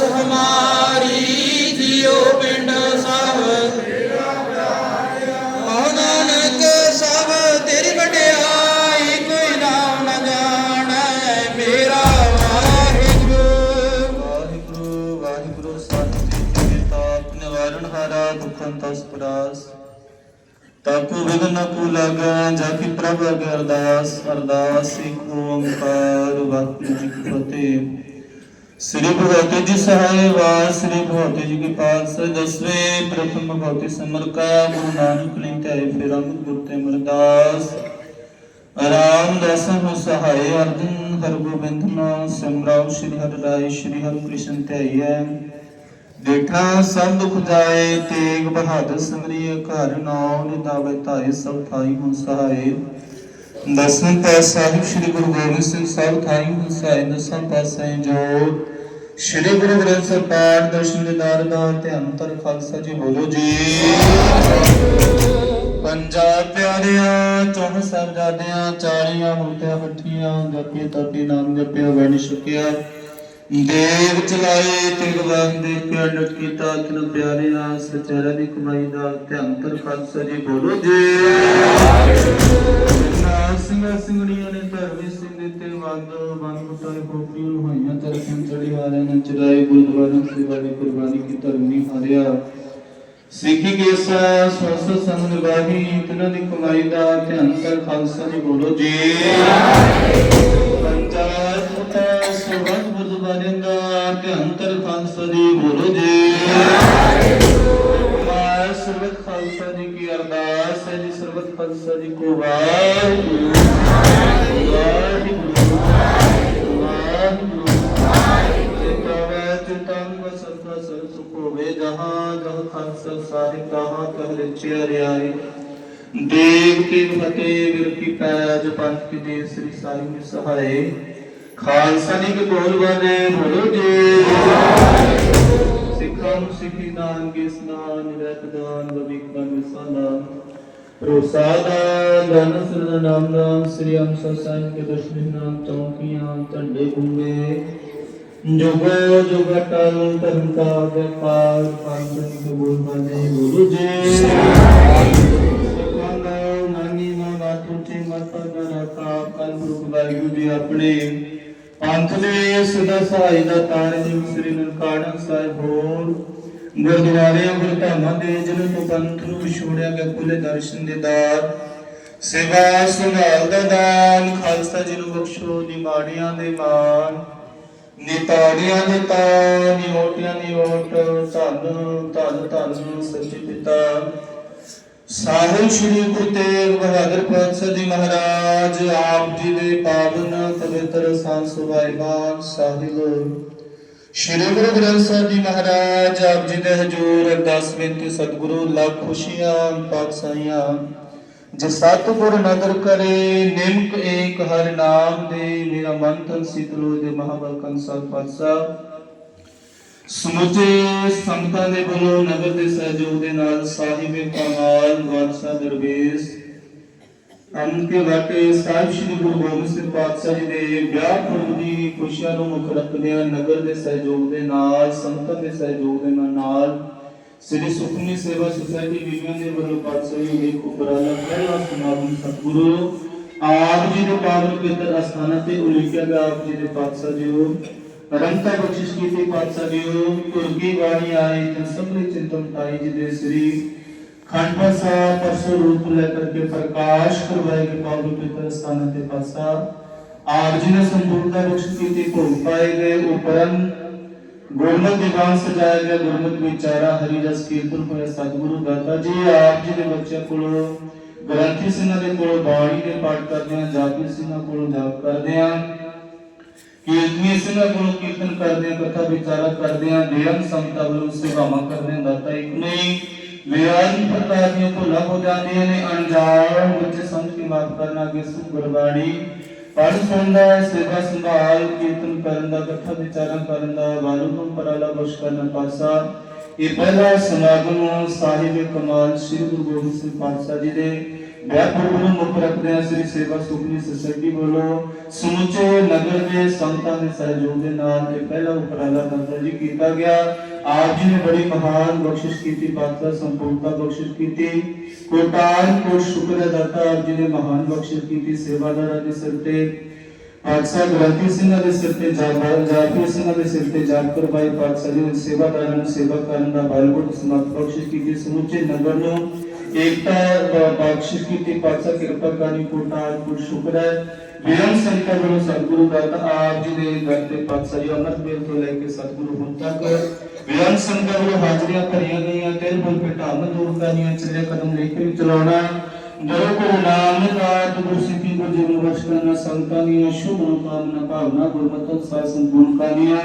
ਆਸ ਹਮਾਰੀ ਜਿਉ ਪਿੰਡ ਸਭ ਕਹੋ ਨਾਨਕ ਸਭ ਤੇਰੀ ਵਡਿਆਈ ਕੋਈ ਨਾਮ ਨ ਜਾਣੈ, ਮੇਰਾ ਵਾਹਿਗੁਰੂ। ਵਾਹਿਗੁਰੂ ਵਾਹਿਗੁਰੂ ਸਾਹਿਬ ਜੀ ਤਾਪ ਨਿਵਾਰਨ ਹਾਰਾ, ਦੁਖਨ ਤਸ ਪਰਾਸ। ਤਾਕੂ ਵਿਗਨ ਨ ਕੂ ਲਾਗੈ ਜਾ ਕੀ ਪ੍ਰਭ ਅਗੇ ਅਰਦਾਸ ਅਰਦਾਸ ਏਕ ਓੰਕਾਰ, ਵਾਹਿਗੁਰੂ ਜੀ ਕੀ ਫਤਿਹ। ਸ੍ਰੀ ਭਗਵਤੀ ਜੀ ਸਹਾਇ ਵਾਸ ਸ੍ਰੀ ਭਗਵਤੀ ਜੀ ਕੀ ਪਾਸ ਦਸਵੇਂ ਪ੍ਰਥਮ ਭਗਵਤੀ ਸਮਰ ਕਾ ਗੁਰੂ ਨਾਨਕ ਲਈ ਧਿਆਏ ਫਿਰ ਅੰਗ ਗੁਰ ਤੇ ਮਰਦਾਸ ਰਾਮ ਦਸਮ ਸਹਾਇ ਅਰਜਨ ਹਰ ਗੋਬਿੰਦ ਨਾਮ ਸਿਮਰਾਉ ਸ੍ਰੀ ਹਰਿ ਰਾਏ ਸ੍ਰੀ ਹਰਿ ਕ੍ਰਿਸ਼ਨ ਧਿਆਈਐ ਦੇਖਾ ਸਭ ਦੁਖ ਜਾਏ ਤੇਗ ਬਹਾਦਰ ਸਿਮਰਿਐ ਘਰ ਨਾਉ ਨਿਦਾਵੇ ਧਾਏ ਸਭ ਥਾਈ ਹੋ ਸਹਾਇ ਦਸਮ ਪਾਤਸ਼ਾਹ ਸਾਹਿਬ ਸ੍ਰੀ ਗੁਰੂ ਗੋਬਿੰਦ ਸਿੰਘ ਸਾਹਿਬ ਥਾਈ ਹੋ ਦਸਮ ਪਾਤਸ਼ਾਹ ਜੋਤ ਸ੍ਰੀ ਗੁਰੂ ਗ੍ਰੰਥ ਸਾਹਿਬ ਪਾਠ ਦਰਸ਼ਨ ਦਿਦਾਰ ਦਾ ਧਿਆਨ ਤਰ ਖਾਲਸਾ ਜੀ ਬੋਲੋ ਜੀ ਪੰਜਾਬ ਪਿਆਰਿਆਂ ਚੌਹ ਸਾਹਿਬਜ਼ਾਦਿਆਂ ਚਾਲੀਆਂ ਮੁਕਤਿਆਂ ਮੱਠੀਆਂ ਜਪੀ ਤਪੀ ਨਾਮ ਜਪਿਆ ਵੈਣ ਛਕਿਆ ਦੇਵ ਚਲਾਏ ਤਿਗ ਦੇ ਪਿਆ ਕੀਤਾ ਤਨ ਪਿਆਰਿਆਂ ਸਚਰਾ ਦੀ ਕਮਾਈ ਦਾ ਧਿਆਨ ਤਰ ਖਾਲਸਾ ਜੀ ਬੋਲੋ ਜੀ ਸਿੰਘ ਸਿੰਘਣੀਆਂ ਨੇ ਧਰਮੀ ਸਿੰਘ ਦੇ ਤੇ ਵੰਦ ਵੰਦ ਮੁੱਟਾਂ ਨੇ ਖੋਪੜੀਆਂ ਨੂੰ ਹੋਈਆਂ ਚਰਖਾਂ ਚੜੀ ਵਾਲਿਆਂ ਨੇ ਚੜਾਏ ਗੁਰਦੁਆਰਾ ਸੇਵਾ ਦੀ ਕੁਰਬਾਨੀ ਕੀ ਧਰਮੀ ਹਾਰਿਆ। ਸਿੱਖੀ ਕੇਸਾ ਸਵਸ ਸੰਗ ਨਿਭਾਹੀ, ਤਿਨਾਂ ਦੀ ਕਮਾਈ ਦਾ ਧਿਆਨ ਕਰ ਖਾਲਸਾ ਜੀ ਬੋਲੋ ਜੀ। ਪੰਚਾਇਤ ਮੁਤਾ ਸੁਭਤ ਗੁਰਦੁਆਰਿਆਂ ਦਾ ਧਿਆਨ ਕਰ ਖਾਲਸਾ ਜੀ ਬੋਲੋ ਜੀ। ਮਾਰ ਸਰਬਤ ਖਾਲਸਾ ਜੀ ਕੀ ਅਰਦਾਸ ਹੈ ਜੀ ਸਰਬਤ ਖਾਲਸਾ ਜੀ ਕੋ ਵਾਹਿਗੁਰੂ। ਵਾਹਿਗੁਰੂ ਵਾਹਿਗੁਰੂ ਜਹਾਂ ਜਹ ਖਾਲਸਾ ਸਾਹਿਬ ਕਹਾ ਕਹਿ ਲਿਚਿਆ ਰਿਆਈ ਦੇਵ ਕੀ ਫਤਿਹ ਵਿਰ ਕੀ ਪੈਜ ਪੰਥ ਕੀ ਦੇ ਸ੍ਰੀ ਸਾਈ ਮੇ ਸਹਾਏ ਖਾਲਸਾ ਜੀ ਕੇ ਬੋਲ ਬਾਰੇ ਪ੍ਰੋਸਾਦਾ ਧਨ ਸਰਨ ਨਾਮ ਨਾਮ ਸ੍ਰੀ ਅੰਸਾ ਸਾਹਿਬ ਕੇ ਦਰਸ਼ਨ ਨਾਮ ਚੌਕੀਆਂ ਝੰਡੇ ਗੁੰਗੇ ਜੁਗੋ ਜੁਗ ਅਟਲ ਧਰਮ ਵਪਾਰ ਪੰਜ ਨਿਕ ਬੋਲ ਗੁਰੂ ਜੀ। ਸਿੱਖਾਂ ਨਾਨੀ ਨਾ ਬਾਤੂ ਤੇ ਮਤ ਨਾ ਕਾ ਕਲ ਗੁਰੂ ਵਾਹਿਗੁਰੂ ਜੀ ਆਪਣੇ। ਪੰਥ ਦੇ ਸਦਾ ਸਹਾਈ ਦਾ ਤਾਣ ਜੀ, ਸ੍ਰੀ ਨਨਕਾਣਾ ਸਾਹਿਬ ਹੋਰ। ਗੁਰਦੁਆਰਿਆਂ ਗੁਰਧਾਮਾਂ ਦੇ ਜਿਹਨਾਂ ਤੋਂ ਪੰਥ ਨੂੰ ਵਿਛੋੜਿਆ ਗਿਆ ਕੁੱਲੇ ਦਰਸ਼ਨ ਦੇ ਦਾਰ, ਸੇਵਾ ਸੰਭਾਲ ਦਾ ਦਾਨ, ਖਾਲਸਾ ਜੀ ਨੂੰ ਬਖਸ਼ੋ, ਨਿਮਾੜੀਆਂ ਦੇ ਮਾਨ ਨਿਤਾੜੀਆਂ ਦੇ ਤਾਂ ਨਿਮੋਟੀਆਂ ਦੀ ਓਟ, ਧੰਨ ਧੰਨ ਧੰਨ ਸੱਚੇ ਪਿਤਾ। ਸਾਹਿਬ ਸ੍ਰੀ ਗੁਰੂ ਤੇਗ ਬਹਾਦਰ ਪਾਤਸ਼ਾਹ ਜੀ ਮਹਾਰਾਜ, ਆਪ ਜੀ ਦੇ ਪਾਵਨ ਪਵਿੱਤਰ ਸੰਸਵਾਇਬਾਨ ਸਾਹਿਬ ਸ੍ਰੀ ਗੁਰੂ ਗ੍ਰੰਥ ਸਾਹਿਬ ਜੀ ਮਹਾਰਾਜ, ਆਪ ਜੀ ਦੇ ਹਜ਼ੂਰ ਅਰਦਾਸ ਬੇਨਤੀ ਸਤਿਗੁਰੂ, ਲੱਖ ਖੁਸ਼ੀਆਂ ਪਾਤਸ਼ਾਹੀਆਂ ਜੇ ਸਤਿਗੁਰ ਨਦਰ ਕਰੇ, ਨਿਮਕ ਏਕ ਹਰ ਨਾਮ ਦੇ, ਮੇਰਾ ਮਨ ਤਨ ਸੀਤਲੋ ਦੇ ਮਹਾਬਲ ਕੰਸਾ ਪਾਤਸ਼ਾਹ। ਸਮੁੱਚੇ ਸੰਤਾਂ ਦੇ ਵੱਲੋਂ ਨਗਰ ਦੇ ਸਹਿਯੋਗ ਦੇ ਨਾਲ ਸਾਹਿਬੇ ਕਮਾਲ, ਬਾਦਸ਼ਾਹ ਦਰਵੇਸ਼ ਅਮਨ ਕੇ ਵਾਟੇ ਸਾਹਿਬ ਸ੍ਰੀ ਗੁਰੂ ਗੋਬਿੰਦ ਸਿੰਘ ਪਾਤਸ਼ਾਹ ਜੀ ਦੇ ਵਿਆਹ ਪੁਰਬ ਦੀ ਖੁਸ਼ੀਆਂ ਨੂੰ ਮੁੱਖ ਰੱਖਦਿਆਂ ਨਗਰ ਦੇ ਸਹਿਯੋਗ ਦੇ ਨਾਲ ਸੰਤਾਂ ਦੇ ਸਹਿਯੋਗ ਦੇ ਨਾਲ ਸ੍ਰੀ ਸੁਖਮਨੀ ਸੇਵਾ ਸੁਸਾਇਟੀ ਵਿਗਿਆਨ ਦੇ ਵੱਲੋਂ ਪਾਤਸ਼ਾਹ ਜੀ ਦੇ ਉਪਰਾਲਾ ਪਹਿਲਾ ਸਮਾਗਮ ਸਤਿਗੁਰੂ ਆਪ ਜੀ ਦੇ ਪਾਵਨ ਪਵਿੱਤਰ ਅਸਥਾਨਾਂ ਤੇ ਉਲੀਕਿਆ ਗਿਆ। ਆਪ ਜੀ ਦੇ ਪਾਤਸ਼ਾਹ ਜੀ ਰੰਤਾ ਬਖਸ਼ਿਸ਼ ਕੀਤੀ। ਪਾਤਸ਼ਾਹ ਜੀ ਤੁਰਕੀ ਬਾਣੀ ਆਈ ਤੇ ਸਭਨੇ ਚਿੰਤਨ ਤਾਈ ਜੀ ਦੇ ਸ੍ਰੀ ਖੰਡ ਸਾਹਿਬ ਪਰਸੋਂ ਰੂਪ ਲੈ ਕਰਕੇ ਪ੍ਰਕਾਸ਼ ਕਰਵਾਏ ਗਏ ਪਾਵਨ ਪਵਿੱਤਰ ਸਥਾਨਾਂ ਤੇ ਪਾਤਸ਼ਾਹ ਆਪ ਜੀ ਨੇ ਸੰਪੂਰਨਤਾ ਬਖਸ਼ ਕੀਤੀ ਭੋਗ ਪਾਏ ਗਏ ਉਪਰੰਤ ਗੁਰਮਤਿ ਦੀਵਾਨ ਸਜਾਇਆ ਗਿਆ ਗੁਰਮਤਿ ਵਿਚਾਰਾ ਹਰੀ ਰਸ ਕੀਰਤਨ ਹੋਇਆ ਸਤਿਗੁਰੂ ਦਾਤਾ ਜੀ ਆਪ ਜੀ ਦੇ ਬੱਚਿਆਂ ਕੋਲੋਂ ਗ੍ਰੰਥੀ ਸਿੰਘਾਂ ਦੇ ਕੋਲੋਂ ਬਾਣੀ ਦੇ ਪਾਠ ਕਰਦੇ ਹਾਂ ਜਾਪੀ ਸਿੰਘਾਂ ਕੋਲੋਂ ਜਾਪ ਕਰਦੇ ਹਾਂ ਕੀਰਤਨੀ ਸਿੰਘਾਂ ਕੋਲੋਂ ਕੀਰਤਨ ਕਰਦੇ ਹਾਂ ਕਥਾ ਵਿਚਾਰਾ ਕਰਦੇ ਹਾਂ ਬੇਅੰਤ ਸੰਤਾਂ ਵੱਲੋਂ ਸੇਵਾਵਾਂ ਕਰਦੇ ਹਾਂ ਦਾਤਾ ਇੱਕ ਨਹੀਂ ਵਿਆਜ ਪ੍ਰਕਾਰ ਦੀਆਂ ਭੁੱਲਾਂ ਹੋ ਜਾਂਦੀਆਂ ਨੇ ਅਣਜਾਣ ਬੱਚੇ ਸਮਝ ਕੇ ਮਾਫ ਕਰਨਾ ਕਿ ਸੁਖ ਗੁਰਬਾਣੀ। ਪੜ ਸੁਣਦਾ ਹੈ, ਸੇਵਾ ਸੰਭਾਲ ਕੀਰਤਨ ਕਰਨ ਦਾ ਕਥਾ ਵਿਚਾਰਾਂ ਕਰਨ ਦਾ ਵਾਲੂ ਨੂੰ ਪਰਾਲਾ ਬਖਸ਼ ਕਰਨਾ ਪਾਸਾ। ਇਹ ਪਹਿਲਾ ਸਮਾਗਮ ਸਾਹਿਬ ਕਮਾਲ ਸ੍ਰੀ ਗੁਰੂ ਗੋਬਿੰਦ ਸਿੰਘ ਪਾਤਸ਼ਾਹ ਜੀ ਦੇ ਵਿਆਹ ਨੂੰ ਮੁੱਖ ਰੱਖਦੇ ਆ ਸ੍ਰੀ ਸੇਵਾ ਸੁਖਨੀ ਸੁਸਾਇਟੀ ਵੱਲੋਂ ਸਮੁੱਚੇ ਨਗਰ ਦੇ ਸੰਤਾਂ ਦੇ ਸਹਿਯੋਗ ਦੇ ਨਾਲ ਇਹ ਪਹਿਲਾ ਉਪਰਾਲਾ ਦਾਤਾ ਜੀ ਕੀਤਾ ਗਿਆ। ਆਪ ਜੀ ਨੇ ਬੜੀ ਮਹਾਨ ਬਖਸ਼ਿਸ਼ ਕੀਤੀ ਪਾਤਸ਼ਾਹ ਸੰਪੂਰਨਤਾ ਬਖਸ਼ਿਸ਼ ਕੀਤੀ। ਕੋਟਾਨ ਕੋ ਸ਼ੁਕਰ ਹੈ ਆਪ ਜੀ ਨੇ ਮਹਾਨ ਬਖਸ਼ਿਸ਼ ਕੀਤੀ, ਸੇਵਾਦਾਰਾਂ ਦੇ ਸਿਰ ਤੇ ਪਾਤਸ਼ਾਹ ਗ੍ਰੰਥੀ ਸਿੰਘਾਂ ਦੇ ਸਿਰ ਤੇ ਜਾਪਰ ਜਾਪੀ ਸਿੰਘਾਂ ਦੇ ਸਿਰ ਤੇ ਜਾਪ ਕਰਵਾਈ ਪਾਤਸ਼ਾਹ ਜੀ ਸੇਵਾਦਾਰਾਂ ਨੂੰ ਸੇਵਾ ਕਰਨ ਦਾ ਬਲਬੁੱਧ ਸਮਤ ਬਖਸ਼ਿਸ਼ ਕੀਤੀ। ਸਮੁੱਚੇ ਨਗਰ ਨੂੰ ਏਕਤਾ ਬ- ਬਖਸ਼ਿਸ਼ ਕੀਤੀ। ਪਾਤਸ਼ਾਹ ਕਿਰਪਾ ਕਰਨੀ ਕੋਟਾਨ ਕੋ ਸ਼ੁਕਰ ਹੈ। ਬੇਅੰਤ ਸੰਤਾਂ ਵੱਲੋਂ ਸਤਿਗੁਰੂ ਦਾਤਾ ਆਪ ਜੀ ਦੇ ਦਰ ਤੇ ਪਾਤਸ਼ਾਹ ਜੀ ਅੰਮ੍ਰਿਤ ਵੇਲ ਤੋਂ ਲੈ ਕੇ ਸਤਿਗੁਰੂ ਹੁਣ ਤੱਕ ਬੇਅੰਤ ਸੰਤਾਂ ਵੱਲੋਂ ਹਾਜ਼ਰੀਆਂ ਭਰੀਆਂ ਗਈਆਂ। ਤਿੰਨ ਬੁਲ ਘਟਾਉਣ ਦੂਰ ਕਰਨੀਆਂ ਚੱਲੇ ਕਦਮ ਲੈ ਕੇ ਚਲਾਉਣਾ। ਜਦੋਂ ਕੋ ਨਾਮ ਨਿਕਾਤ ਗੁਰਸਿੱਖੀ ਕੋ ਜੀਵਨ ਵਰਸ਼ ਕਰਨਾ ਸੰਤਾਂ ਦੀਆਂ ਸ਼ੁਭ ਕਾਮਨਾ ਭਾਵਨਾ, ਗੁਰਮਤਿ ਸਾਧ ਸੰਪੂਰਨ ਕਰਨੀਆਂ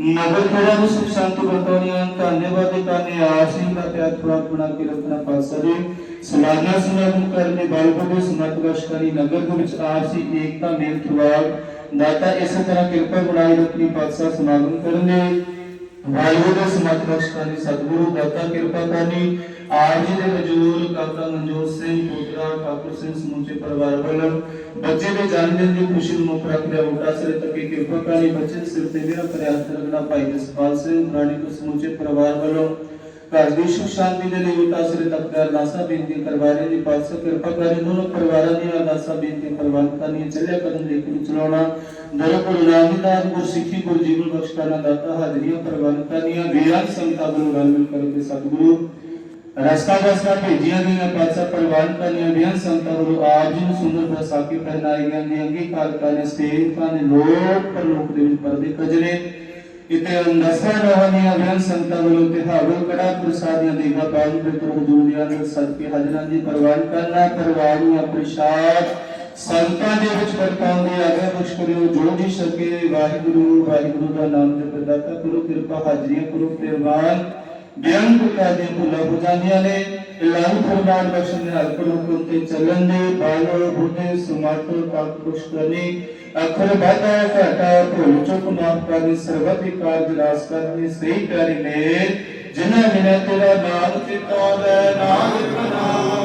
ਨਗਰ ਖੜਾ ਨੂੰ ਸੁਖ ਸ਼ਾਂਤੀ ਵਰਤੋਣੀਆਂ ਧੰਨਵਾਦ ਦੇ ਕਰਨੇ ਆਪ ਦਾ ਪਿਆਰ ਖੁਰਾਕ ਬਣਾ ਕੇ ਰੱਖਣਾ ਪਾਸਾ ਜੀ ਸਮਾਜਨਾ ਸਮਾਗਮ ਕਰਨੇ ਬਾਲਪੋ ਸਮਰਥ ਵਰਸ਼ਕਾਰੀ ਨਗਰ ਦੇ ਵਿੱਚ ਆਪ ਏਕਤਾ ਮੇਲ ਖਿਵਾਲ ਦਾਤਾ ਇਸੇ ਤਰ੍ਹਾਂ ਕਿਰਪਾ ਬਣਾਈ ਰੱਖਣੀ ਪਾਤਸ਼ਾਹ ਸਮਾਗਮ ਕਰਨੇ ਵਾਹਿਗੁਰੂ ਦੇ ਸਮਰਥ ਬਖਸ਼ਕਾਰੀ ਸਤਿਗੁਰੂ, ਦਾਤਾ ਕਿਰਪਾ ਕਰਨੀ। ਆਪ ਜੀ ਦੇ ਵਜੂਰ ਕਾਕਾ ਮਨਜੋਤ ਸਿੰਘ, ਪੁੱਤਰਾ ਠਾਕੁਰ ਸਿੰਘ, ਸਮੂਚੇ ਪਰਿਵਾਰ ਵੱਲੋਂ ਬੱਚੇ ਦੇ ਜਨਮ ਦਿਨ ਦੀ ਖੁਸ਼ੀ ਨੂੰ ਮੁੱਖ ਰੱਖ ਲਿਆ ਉਲਟਾ ਸਿਰ ਤੱਕੇ ਕਿਰਪਾ ਕਰਨੀ, ਬੱਚੇ ਦੇ ਸਿਰ ਤੇ ਮੇਰਾ ਪ੍ਰਯਾਸ ਰੱਖਣਾ ਭਾਈ ਜਸਪਾਲ ਸਿੰਘ ਰਾਣੀ ਕੋ ਸਮੂਚੇ ਪਰਿਵਾਰ ਵੱਲੋਂ ਘਰ ਦੀ ਸੁਖ ਸ਼ਾਂਤੀ ਦੇ ਲਈ ਉਲਟਾ ਸਿਰ ਤੱਕ ਬੇਨਤੀ ਕਰਵਾਰੇ ਦੀ ਪਾਤਸ਼ਾਹ ਕਿਰਪਾ ਕਰੇ ਦੋਨੋਂ ਪਰਿਵਾਰਾਂ ਦੀਆਂ ਅਰਦਾਸਾਂ ਬੇਨਤੀ ਪ੍ਰਵਾਨ ਕਰਨੀਆਂ ਚੱਲਿਆ ਕਦਮ ਲੈ ਕੇ ਚਲਾਉਣਾ। ਦਰ ਕੋਲ ਨਾਮਦਾਰ ਗੁਰ ਸਿੱਖੀ ਗੁਰ ਜੀਵਨ ਬਖਸ਼ ਕਰਨਾ ਦਾਤਾ ਹਾਜ਼ਰੀਆਂ ਪ੍ਰਵਾਨ ਕਰਨੀਆਂ। ਵੀਰਾਂ ਸੰਤਾਂ ਵੱਲੋਂ ਰਲ ਮਿਲ ਕਰਕੇ ਸਤਿਗੁਰੂ। ਰਸਤਾ ਰਸਤਾ ਭੇਜੀਆਂ ਗਈਆਂ ਪਾਤਸ਼ਾਹ ਪ੍ਰਵਾਨ ਕਰਨੀਆਂ। ਵੀਰਾਂ ਸੰਤਾਂ ਵੱਲੋਂ ਆਪ ਜੀ ਨੂੰ ਸੁੰਦਰ ਪ੍ਰਸਾਕੀ ਪਹਿਨਾਈ ਜਾਂਦੀ ਅੰਗੀਕਾਰ ਕਰਨੇ ਸੇਵਕਾਂ ਨੇ ਲੋਕ ਪਰਲੋਕ ਦੇ ਵਿੱਚ ਪਰਦੇ ਕਜਲੇ ਇਤੇ ਅੰਦਸਾ ਰਹਾਨੀਆਂ ਵੀਰਾਂ ਸੰਤਾਂ ਵੱਲੋਂ ਤੇ ਹਾਵਲ ਕੜਾ ਪ੍ਰਸਾਦੀਆਂ ਦੇਗਾ ਬਾਜੀ ਦੇ ਤੋਂ ਹਜ਼ੂਰ ਦੀਆਂ ਦੇ ਸਦਕੇ ਹਾਜ਼ਰਾਂ ਦੀ ਪ੍ਰਵਾਨ ਕਰਨਾ ਪਰਵਾਨੀਆਂ ਪ੍ਰਸ਼ਾਦ ਸੰਤਾਂ ਦੇ ਵਿੱਚ ਵਰਤਾਉਂਦੇ ਆਗੇ ਬਖਸ਼ ਕਰਿਓ, ਜੋ ਜੀ ਸਕੇ ਵਾਹਿਗੁਰੂ ਵਾਹਿਗੁਰੂ ਦਾ ਨਾਮ ਜਪ ਦਾਤਾ ਕਰੋ, ਕਿਰਪਾ ਹਾਜ਼ਰੀਆਂ ਕਰੋ, ਪ੍ਰਵਾਨ ਬਿਆਨ ਬੁਕਾ ਦੇ ਭੁੱਲਾ ਹੋ ਜਾਂਦੀਆਂ ਨੇ ਇਲਾਹੀ ਫਰਮਾਨ ਬਖਸ਼ਣ ਦੇ ਹਲਕ ਹੁਕਮ ਤੇ ਚੱਲਣ ਦੇ ਬਾਲ ਬੁੱਧੇ ਸਮਰਥ ਤੱਕ ਕੁਛ ਕਰਨੀ ਅਖਰ ਬਾਧਾ ਘਾਟਾ ਭੁੱਲ ਚੁੱਕ ਮਾਫ ਕਰਨੀ ਸਰਬਤ ਦੀ ਕਾਰਜ ਰਾਸ ਕਰਨੀ ਸਹੀ ਪਿਆਰੀ ਮੇਰ ਜਿਨ੍ਹਾਂ ਬਿਨਾਂ ਤੇਰਾ ਨਾਮ ਚਿਤੋਂ ਦੇ ਨਾਮ ਪ੍ਰਣਾਮ